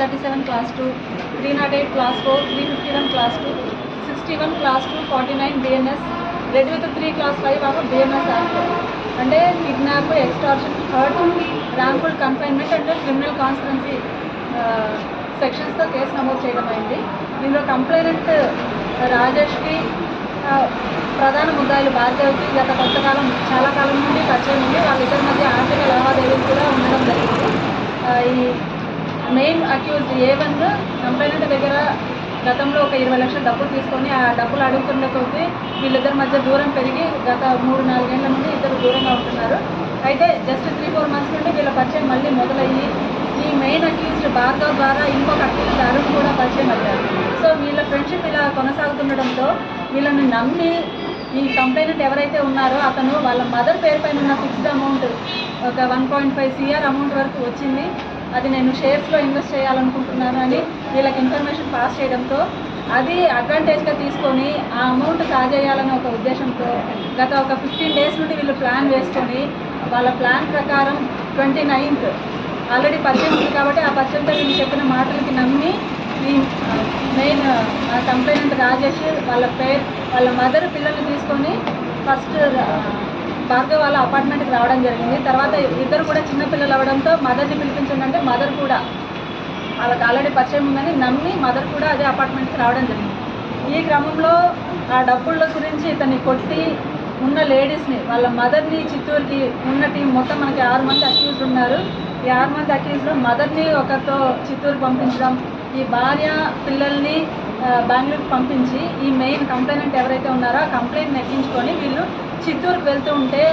Thirty seven clause two three nought eight clause four three fifty one clause two sixty one clause two forty nine BNS read with three clause five of BNS act అంటే kidnap extortion hurt wrongful confinement and criminal conspiracy సెక్షన్స్తో case నమోదు చేయడం అయింది. దీనిలో complainant రాజేష్కి ప్రధాన ముద్దాయిలు భార్గవ్కి గత కొంతకాలం చాలా కాలం నుండి పరిచయం ఉంది. వాళ్ళిద్దరి మధ్య ఆర్థిక లావాదేవీలు కూడా ఉండడం జరిగింది. ఈ main accused A one complaint దగ్గర గతంలో ఒక ఇరవై లక్షల డబ్బులు తీసుకొని ఆ డబ్బులు అడుగుతున్న కొద్దీ వీళ్ళిద్దరి మధ్య దూరం పెరిగి గత మూడు నాలుగేళ్ళ నుండి ఇద్దరు దూరంగా ఉంటున్నారు. అయితే జస్ట్ త్రీ ఫోర్ మంత్స్ నుండి వీళ్ళ పరిచయం మళ్ళీ మొదలయ్యి ఈ మెయిన్ అక్యూజ్డ్ భార్గవ్ ద్వారా ఇంకొక అక్యూజ్డ్ అరుణ్ కూడా పరిచయం అయ్యారు. సో వీళ్ళ ఫ్రెండ్షిప్ ఇలా కొనసాగుతుండడంతో వీళ్ళని నమ్మి ఈ కంప్లైంట్ ఎవరైతే ఉన్నారో అతను వాళ్ళ మదర్ పేరు పైన ఉన్న ఫిక్స్డ్ అమౌంట్ ఒక one point five CR amount వరకు వచ్చింది. అది నేను షేర్స్లో ఇన్వెస్ట్ చేయాలనుకుంటున్నాను అని వీళ్ళకి ఇన్ఫర్మేషన్ పాస్ చేయడంతో అది అడ్వాంటేజ్గా తీసుకొని ఆ అమౌంట్ కాజేయాలనే ఒక ఉద్దేశంతో గత ఒక ఫిఫ్టీన్ డేస్ నుండి వీళ్ళు ప్లాన్ వేసుకొని వాళ్ళ ప్లాన్ ప్రకారం ట్వంటీ నైన్త్ ఆల్రెడీ పరిచయం ఉంది కాబట్టి ఆ పరిచయంతో వీళ్ళు చెప్పిన మాటలకి నమ్మి ఈ మెయిన్ కంప్లైంట్ రాజేష్ వాళ్ళ పేరు వాళ్ళ మదర్ పిల్లల్ని తీసుకొని ఫస్ట్ భార్గవ్ వాళ్ళ అపార్ట్మెంట్కి రావడం జరిగింది. తర్వాత ఇద్దరు కూడా చిన్నపిల్లలు అవడంతో అవ్వడంతో మదర్ని పిలిపించిందంటే మదర్ కూడా వాళ్ళకి ఆల్రెడీ పరిచయం ఉందని నమ్మి మదర్ కూడా అదే అపార్ట్మెంట్కి రావడం జరిగింది. ఈ క్రమంలో ఆ డబ్బుల గురించి ఇతన్ని కొట్టి ఉన్న లేడీస్ని వాళ్ళ మదర్ని చిత్తూరుకి ఉన్న టీం మొత్తం మనకి ఆరు మంది అక్యూజ్డ్ ఉన్నారు. ఈ ఆరు మంది అక్యూజ్లో మదర్ని ఒకరితో చిత్తూరుకి పంపించడం ఈ భార్య పిల్లల్ని బెంగళూరుకి పంపించి ఈ మెయిన్ కంప్లైనెంట్ ఎవరైతే ఉన్నారో ఆ కంప్లైంట్ నెగ్గించుకొని వీళ్ళు చిత్తూరుకు వెళ్తూ ఉంటే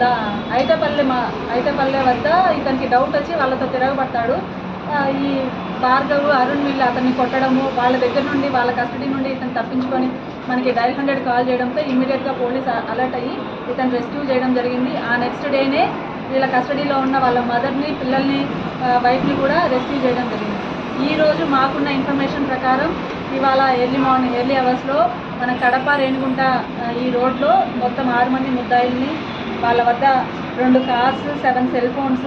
దా ఐటపల్లె మా ఐటపల్లె వద్ద ఇతనికి డౌట్ వచ్చి వాళ్ళతో తిరగబడతాడు. ఈ భార్గవ్ అరుణ్ వీళ్ళు అతన్ని కొట్టడము వాళ్ళ దగ్గర నుండి వాళ్ళ కస్టడీ నుండి ఇతను తప్పించుకొని మనకి డైల్ హండ్రెడ్ కాల్ చేయడంతో ఇమీడియట్గా పోలీస్ అలర్ట్ అయ్యి ఇతను రెస్క్యూ చేయడం జరిగింది. ఆ నెక్స్ట్ డేనే వీళ్ళ కస్టడీలో ఉన్న వాళ్ళ మదర్ని పిల్లల్ని వైఫ్ని కూడా రెస్క్యూ చేయడం జరిగింది. ఈరోజు మాకున్న ఇన్ఫర్మేషన్ ప్రకారం ఇవాళ ఎర్లీ మార్నింగ్ ఎర్లీ అవర్స్లో మన కడప రేణిగుంట ఈ రోడ్లో మొత్తం ఆరు మంది ముద్దాయిల్ని వాళ్ళ వద్ద రెండు cars seven cell phones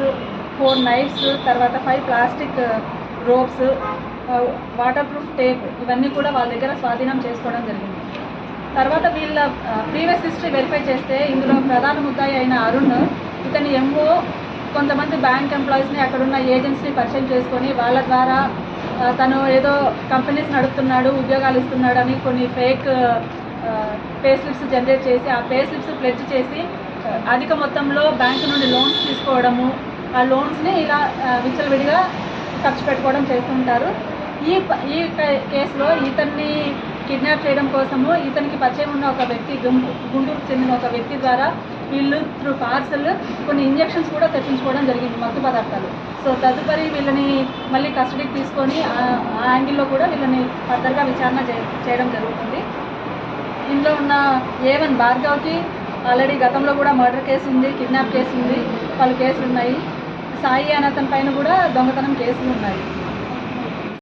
four knifes తర్వాత five plastic ropes waterproof tape ఇవన్నీ కూడా వాళ్ళ దగ్గర స్వాధీనం చేసుకోవడం జరిగింది. తర్వాత వీళ్ళ ప్రీవియస్ హిస్టరీ వెరిఫై చేస్తే ఇందులో ప్రధాన ముద్దాయి అయిన అరుణ్ ఇతని ఎంఓ కొంతమంది బ్యాంక్ ఎంప్లాయీస్ని అక్కడున్న ఏజెన్సీని పరిచయం చేసుకొని వాళ్ళ ద్వారా తను ఏదో కంపెనీస్ నడుపుతున్నాడు ఉద్యోగాలు ఇస్తున్నాడు అని కొన్ని ఫేక్ పే స్లిప్స్ జనరేట్ చేసి ఆ పే స్లిప్స్ ప్లెడ్జ్ చేసి అధిక మొత్తంలో బ్యాంకు నుండి లోన్స్ తీసుకోవడము ఆ లోన్స్ని ఇలా విచ్చలవిడిగా ఖర్చు పెట్టుకోవడం చేస్తుంటారు ఈ ఈ కేసులో ఇతన్ని కిడ్నాప్ చేయడం కోసము ఇతనికి పరిచయం ఉన్న ఒక వ్యక్తి గుంటూరుకు చెందిన ఒక వ్యక్తి ద్వారా వీళ్ళు త్రూ పార్సల్ కొన్ని ఇంజెక్షన్స్ కూడా తెప్పించుకోవడం జరిగింది మత్తు పదార్థాలు. సో తదుపరి వీళ్ళని మళ్ళీ కస్టడీకి తీసుకొని ఆ- యాంగిల్లో కూడా వీళ్ళని ఫర్దర్గా విచారణ చేయడం జరుగుతుంది. ఇందులో ఉన్న ఏ వన్ భార్గవ్కి ఆల్రెడీ గతంలో కూడా మర్డర్ కేసు ఉంది కిడ్నాప్ కేసు ఉంది. పలు కేసులు ఉన్నాయి సాయి అనే అతని పైన కూడా దొంగతనం కేసులు ఉన్నాయి